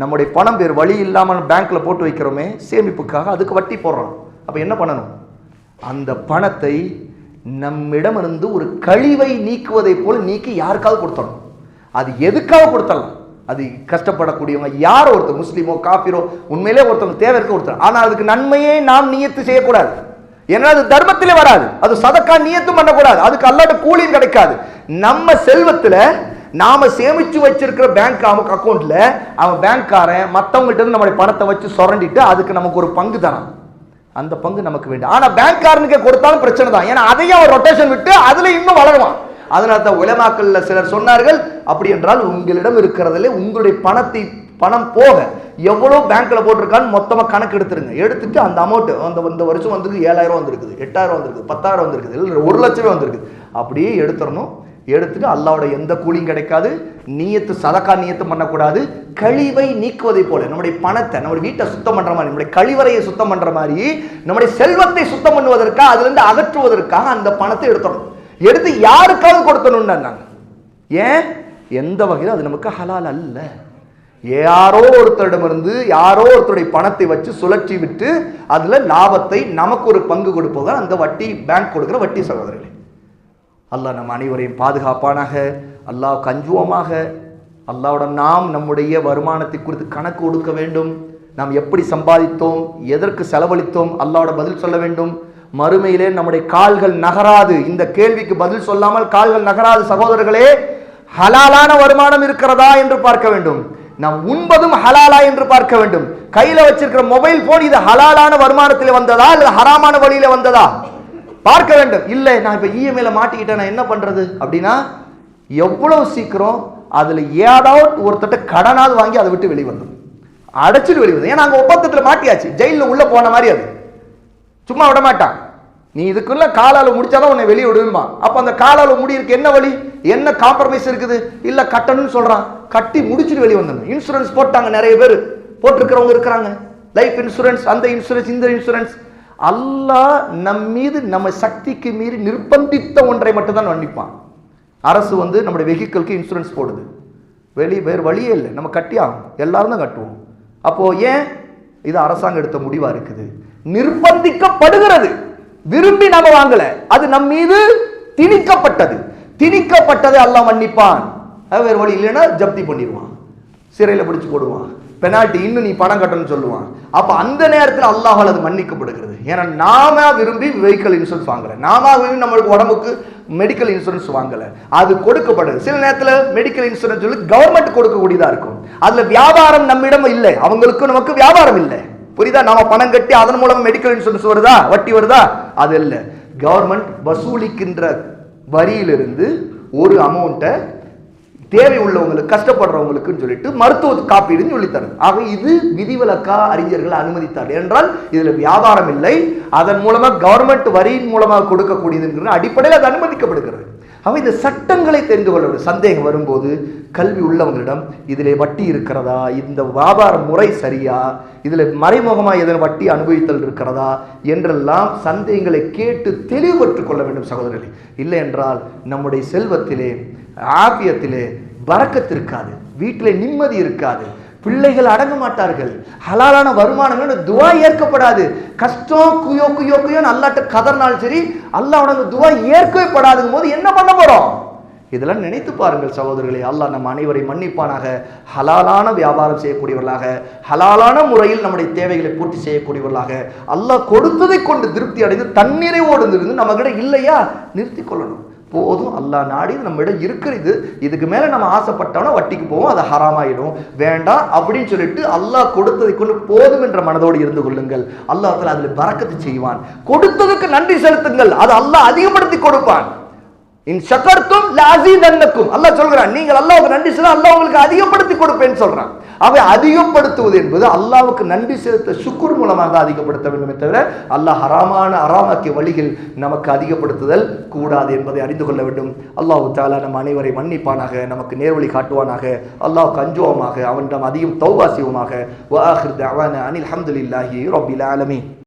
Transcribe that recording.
நம்முடைய பணம் பேர் வழி இல்லாமல் பேங்க்கில் போட்டு வைக்கிறோமே சேமிப்புக்காக அதுக்கு வட்டி போடுறோம். அப்போ என்ன பண்ணணும்? அந்த பணத்தை நம்மிடமிருந்து ஒரு கழிவை நீக்குவதை போல் நீக்கி யாருக்காவது கொடுத்தணும் அது எதுக்காக கொடுத்தலாம்? அது கஷ்டப்படக்கூடியவங்க யாரோ ஒருத்தர் முஸ்லீமோ காஃபிரோ உண்மையிலே ஒருத்தவங்க தேவை இருக்க ஒருத்தர் ஆனால் அதுக்கு நன்மையே நாம் நியத்து செய்யக்கூடாது. ஏன்னா அது தர்மத்திலே வராது. அது சதக்கா நியத்தும் பண்ணக்கூடாது. அதுக்கு அல்லாட்ட கூலியும் கிடைக்காது. நம்ம செல்வத்தில் நாம சேமிச்சு வச்சிருக்கிற பேங்க் அவனுக்கு அக்கௌண்ட்ல அவன் பேங்க்காரன் மற்றவங்கள்ட்ட இருந்து நம்மளுடைய பணத்தை வச்சு சுரண்டிட்டு அதுக்கு நமக்கு ஒரு பங்கு தரான். அந்த பங்கு நமக்கு வேண்டும். ஆனா பேங்க்காரனுக்கு கொடுத்தாலும் பிரச்சனை தான். ஏன்னா அதையும் அவன் ரொட்டேஷன் விட்டு அதுல இன்னும் வளருவான். அதனால தான் உலமாக்கல்ல சிலர் சொன்னார்கள் அப்படி என்றால் உங்களிடம் இருக்கிறதுல உங்களுடைய பணத்தை பணம் போக எவ்வளோ பேங்க்ல போட்டிருக்கான்னு மொத்தமா கணக்கு எடுத்துருங்க. எடுத்துட்டு அந்த அமௌண்ட் அந்த இந்த வருஷம் வந்திருக்கு ஏழாயிரம் வந்திருக்குது எட்டாயிரம் வந்திருக்குது பத்தாயிரம் வந்திருக்குது இல்லை ஒரு லட்சமே வந்திருக்குது. அப்படியே எடுத்துடணும். எடுத்துட்டு அல்லாவோட எந்த கூலியும் கிடைக்காது நீயத்து சதக்கா நீயத்து பண்ணக்கூடாது. கழிவை நீக்குவதை போல நம்முடைய பணத்தை நம்முடைய வீட்டை சுத்தம் பண்ற மாதிரி நம்முடைய கழிவறையை சுத்தம் பண்ற மாதிரி நம்முடைய செல்வத்தை சுத்தம் பண்ணுவதற்காக அதுல இருந்து அகற்றுவதற்காக அந்த பணத்தை எடுத்துடணும். எடுத்து யாருக்காவது கொடுத்தணும்னு நாங்க ஏன்? எந்த வகையில் அது நமக்கு ஹலால் அல்ல. யாரோ ஒருத்தரிடமிருந்து யாரோ ஒருத்தருடைய பணத்தை வச்சு சுழற்றி விட்டு அதுல லாபத்தை நமக்கு ஒரு பங்கு கொடுப்பது அந்த வட்டி பேங்க் கொடுக்குற வட்டி சகோதரர்களே. அல்லாஹ் நம் அனைவரையும் பாதுகாப்பானாக அல்லாஹ் கஞ்சுவமாக அல்லாவுடன் நாம் நம்முடைய வருமானத்தை குறித்து கணக்கு கொடுக்க வேண்டும். நாம் எப்படி சம்பாதித்தோம் எதற்கு செலவழித்தோம் அல்லாவோட பதில் சொல்ல வேண்டும். மறுமையிலே நம்முடைய கால்கள் நகராது. இந்த கேள்விக்கு பதில் சொல்லாமல் கால்கள் நகராது சகோதரர்களே. ஹலாலான வருமானம் இருக்கிறதா என்று பார்க்க வேண்டும். நாம் உண்பதும் ஹலாலா என்று பார்க்க வேண்டும். கையில் வச்சிருக்கிற மொபைல் போன் இது ஹலாலான வருமானத்தில் வந்ததா அல்லது ஹராமான வழியில் வந்ததா? பார்க்க வேண்டும். இல்லை நான் இப்போ இஎம்ஐல மாட்டிக்கிட்டேன் நான் என்ன பண்ணுறது அப்படின்னா எவ்வளவு சீக்கிரம் அதில் ஏதாவது ஒருத்தட்ட கடனாவது வாங்கி அதை விட்டு வெளியே அடைச்சிட்டு வெளிவந்தோம் ஏன்னா அங்கே ஒப்பந்தத்தில் மாட்டியாச்சு. ஜெயிலில் உள்ளே போன மாதிரி அது. சும்மா விட மாட்டான். நீ இதுக்குள்ள காலால் முடிச்சாதான் உன்னை வெளியே விடுமா அப்போ அந்த காலால் முடியிருக்கு என்ன வழி? என்ன காம்ப்ரமைஸ் இருக்குது? இல்லை கட்டணும்னு சொல்கிறான் கட்டி முடிச்சுட்டு வெளியே வந்துடணும். இன்சூரன்ஸ் போட்டாங்க நிறைய பேர். போட்டிருக்கிறவங்க இருக்கிறாங்க. லைஃப் இன்சூரன்ஸ் அந்த இன்சூரன்ஸ் இந்த இன்சூரன்ஸ் அல்லாஹ் நம் மீது நம்ம சக்திக்கு மீறி நிர்பந்தித்த ஒன்றை மட்டும்தான் மன்னிப்பான். அரசு வந்து நம்முடைய வெஹிக்கிள்க்கு இன்சூரன்ஸ் போடுது. வெளியே வேறு வழியே இல்லை. நம்ம கட்டியாகும் எல்லாரும் தான் கட்டுவோம். அப்போது ஏன்? இது அரசாங்கம் எடுத்த முடிவாக இருக்குது. நிர்பந்திக்கப்படுகிறது. விரும்பி நம்ம வாங்கலை. அது நம் மீது திணிக்கப்பட்டது. திணிக்கப்பட்டதை எல்லாம் மன்னிப்பான். வேறு வழி இல்லைன்னா ஜப்தி பண்ணிடுவான். சிறையில் பிடிச்சி போடுவான். பெனால்ட்டி இன்னும் நீ பணம் கட்டணும்னு சொல்லுவான். அப்போ அந்த நேரத்தில் அல்லாஹால் அது மன்னிக்கப்படுகிறது. ஏன்னா நாம விரும்பி வெஹிக்கல் இன்சூரன்ஸ் வாங்கலை. நாம விரும்பி நம்மளுக்கு உடம்புக்கு மெடிக்கல் இன்சூரன்ஸ் வாங்கலை. அது கொடுக்கப்படுது. சில நேரத்தில் மெடிக்கல் இன்சூரன்ஸ் சொல்லி கவர்மெண்ட் கொடுக்கக்கூடியதாக இருக்கும். அதில் வியாபாரம் நம்மிடம் இல்லை. அவங்களுக்கும் நமக்கு வியாபாரம் இல்லை. புரியுதா? நம்ம பணம் கட்டி அதன் மூலம் மெடிக்கல் இன்சூரன்ஸ் வருதா? வட்டி வருதா? அது இல்லை. கவர்மெண்ட் வசூலிக்கின்ற வரியிலிருந்து ஒரு அமௌண்ட்டை தேவை உள்ளவங்களுக்கு கஷ்டப்படுறவங்களுக்குன்னு சொல்லிட்டு மருத்துவ காப்பீடுன்னு சொல்லி ஆக இது விதிவிலக்கா அறிஞர்கள் அனுமதித்தார் என்றால் இதுல வியாபாரம் இல்லை. அதன் மூலமா கவர்மெண்ட் வரியின் மூலமாக கொடுக்கக்கூடியதுங்கிற அடிப்படையில் அது அனுமதிக்கப்படுகிறது. ஆக இந்த சட்டங்களை தெரிந்து கொள்ள வேண்டும். சந்தேகம் வரும்போது கல்வி உள்ளவங்களிடம் இதில் வட்டி இருக்கிறதா? இந்த வியாபார முறை சரியா? இதில் மறைமுகமாக எதன் வட்டி அனுபவித்தல் இருக்கிறதா? என்றெல்லாம் சந்தேகங்களை கேட்டு தெளிவுபட்டுக் கொள்ள வேண்டும் சகோதரர்களே. இல்லை என்றால் நம்முடைய செல்வத்திலே ஆபியத்திலே பறக்கத்து இருக்காது. வீட்டில் நிம்மதி இருக்காது. பிள்ளைகள் அடங்க மாட்டார்கள். ஹலாலான வருமானங்கள் துவா ஏற்கப்படாது. கஷ்டம் குயோ குயோ குயோ அல்லாட்ட கதறினாலும் சரி அல்லாவோட துவா ஏற்கவே படாதுங்கும் போது என்ன பண்ண போறோம்? இதெல்லாம் நினைத்து பாருங்கள் சகோதரர்களே. அல்லாஹ் நம்ம அனைவரை மன்னிப்பானாக. ஹலாலான வியாபாரம் செய்யக்கூடியவர்களாக. ஹலாலான முறையில் நம்முடைய தேவைகளை பூர்த்தி செய்யக்கூடியவர்களாக. அல்லாஹ் கொடுத்ததை கொண்டு திருப்தி அடைந்து தன்னிறைவோடு இருந்து நம்ம கிட்ட இல்லையா? நிறுத்தி கொள்ளணும். போதும் அல்லாஹ் நாடி நம்மிடம் இருக்கிறது இதுக்கு மேலே நம்ம ஆசைப்பட்டோம்னா வட்டிக்கு போவோம் அது ஹராமாயிடும். வேண்டாம் அப்படின்னு சொல்லிட்டு அல்லாஹ் கொடுத்ததை கொண்டு போதும் என்ற மனதோடு இருந்து கொள்ளுங்கள். அல்லாஹ் அதில் பறக்கத்து செய்வான். கொடுத்ததுக்கு நன்றி செலுத்துங்கள். அது அல்லாஹ் அதிகப்படுத்தி கொடுப்பான். இன் ஷக்கர்த்தும் லஅஸீதன்னக்கும் அல்லாஹ் சொல்கிறான் நீங்கள் அல்லாஹ்வுக்கு நன்றி செலுத்த அல்லாஹ் உங்களுக்கு அதிகப்படுத்தி கொடுப்பேன்னு சொல்றான். அவை அதிகப்படுத்துவது என்பது அல்லாஹ்வுக்கு நன்றி செலுத்த சுக்குர் மூலமாக அதிகப்படுத்த வேண்டுமே தவிர அல்லாஹ் ஹராமான அராமாக்கிய வழிகள் நமக்கு அதிகப்படுத்துதல் கூடாது என்பதை அறிந்து கொள்ள வேண்டும். அல்லாஹ் தாலா நம் அனைவரை மன்னிப்பானாக நமக்கு நேர்வழி காட்டுவானாக. அல்லாஹ் கஞ்சுவமாக அவனிடம் அதிகம் தௌவாசிவமாக வாஹிர் அனில் அஹமதுல்லாஹி ரபில் ஆலமீன்.